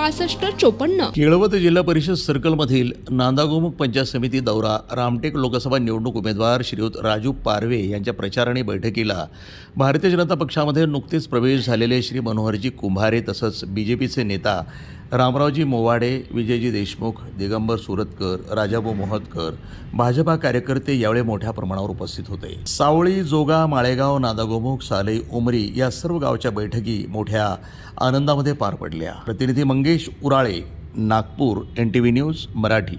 पासष्ट चोपन्न. केळवत जिल्हा परिषद सर्कलमधील नांदागोमुख पंचायत समिती दौरा रामटेक लोकसभा निवडणूक उमेदवार श्रीयुत राजू पारवे यांच्या प्रचाराने बैठकीला. भारतीय जनता पक्षामध्ये नुकतेच प्रवेश झालेले श्री मनोहरजी कुंभारे तसंच बीजेपीचे नेता रामरावजी मोवाडे विजयजी देशमुख दिगंबर सुरतकर राजाभाऊ मोहतकर भाजपा कार्यकर्ते यावेळी मोठ्या प्रमाणावर उपस्थित होते. सावळी जोगा माळेगाव नादागोमुख साले उमरी या सर्व गावच्या बैठकी मोठ्या आनंदामध्ये पार पडल्या. प्रतिनिधी Mangesh Urale Nagpur N T V news Marathi.